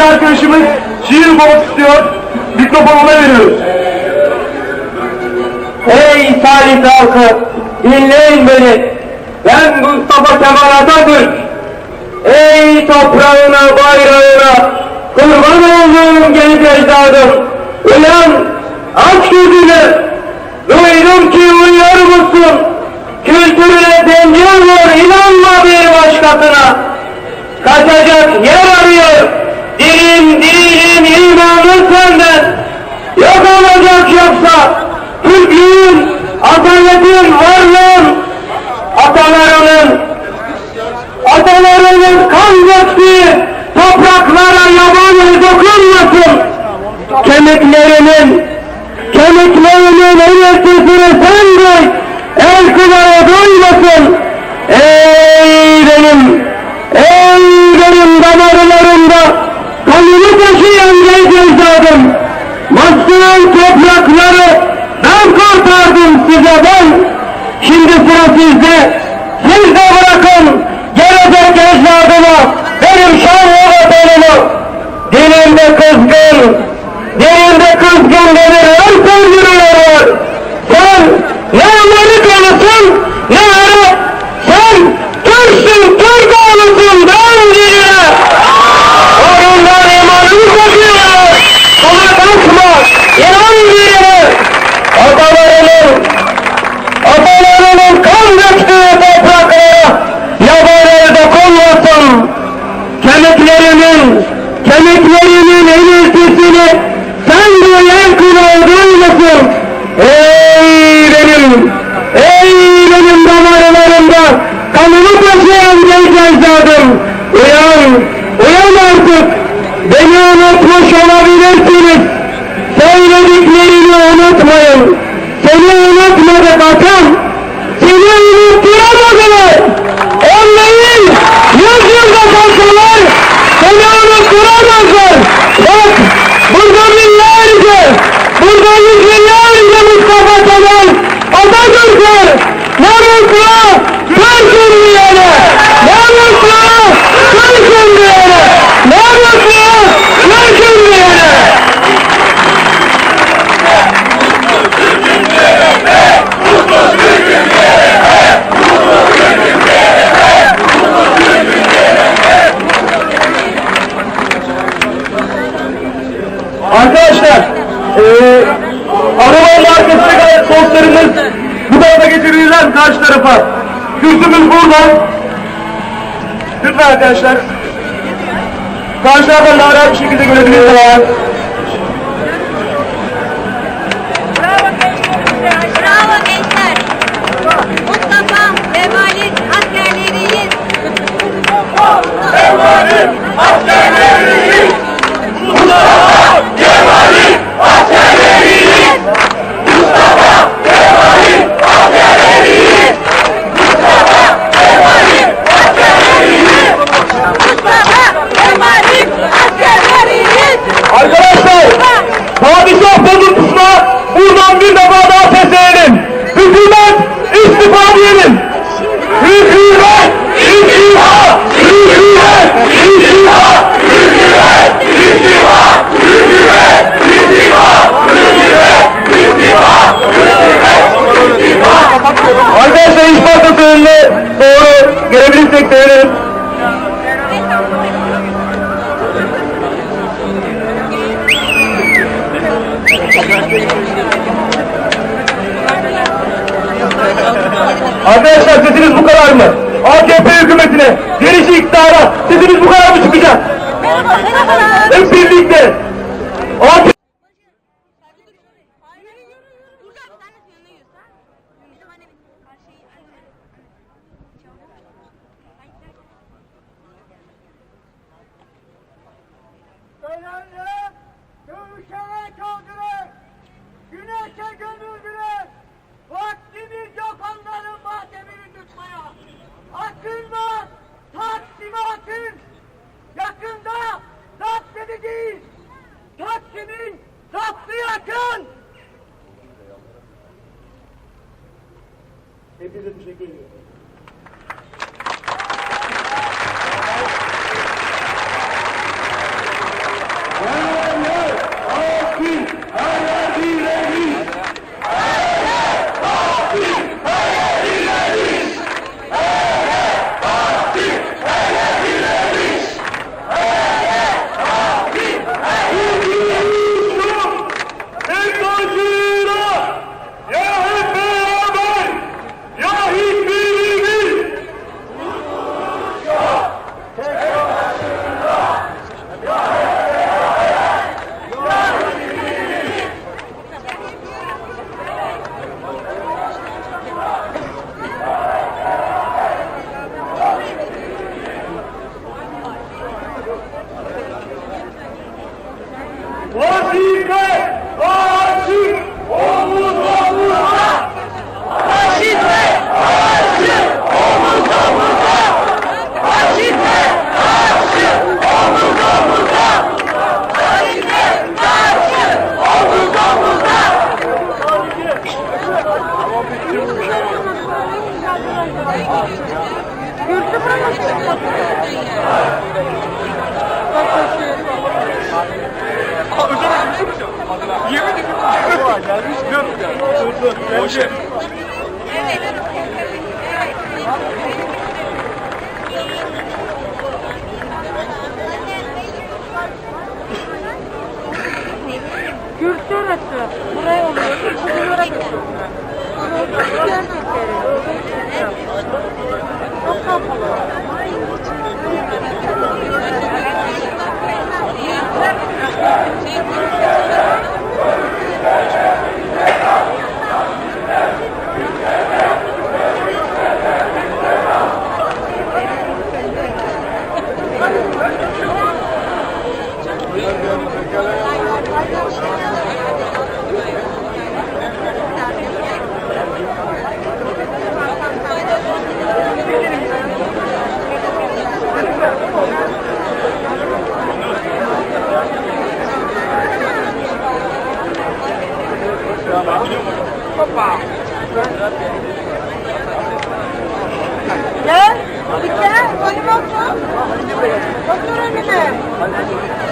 arkadaşımız şiir okumak istiyor. Mikrofonu ona veriyoruz. Ey Salih halkı, dinleyin beni. Ben Mustafa Kemal Atatürk. Ey toprağına, bayrağına, kurban olduğum genç ecdadım. Uyan, aç gözünü. Duydum ki uyuyor musun? Kültürüne tencil var, inanma bir başkasına. Kaçacak yer arıyor. İmanın senden. Yok olacak yoksa Türklüğün, asaletin, varlığın, atalarının, atalarının kan döktüğü topraklara yabancı dokunmasın. Kemiklerinin, kemiklerinin eğitisini sen duy, el kulağına duymasın. Ey benim, ey benim damarlarımda kanını taşıyan genç ecdadım. Toprakları ben kurtardım size ben. Şimdi sıra sizde. Kürsümüz burada. Lütfen arkadaşlar. Karşı taraftan daha rahat bir şekilde görebilirsiniz. Bravo gençler. Bravo gençler. Mustafa Kemal'in askerleriyiz. Kemal'in askerleriyiz. Arkadaşlar sesiniz bu kadar mı? AKP hükümetine, gelişi iktidara sesiniz bu kadar mı çıkacak? Hep birlikte. AKP Ölenle zapt edeceğiz. Taksim'in zaptı yakın. Hepinize teşekkür ediyorum. Georgia. Gel, bitti. Önüme otur. Otur önüme.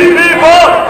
Peace be upon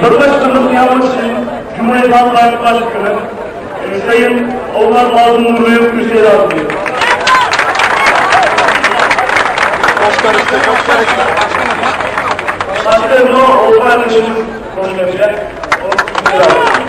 Kırbaçlarımız yanmışsın. Şey. Cumhuriyet Halk Partisi Başkanı e, Sayın Onlar Mazlum Nurlu'yu kürsüye davet ediyorum. Başkanımızda çok karıştı. Başkanım o Olgar Başkanımız konuşacak. Onu kürsüye davet ediyorum.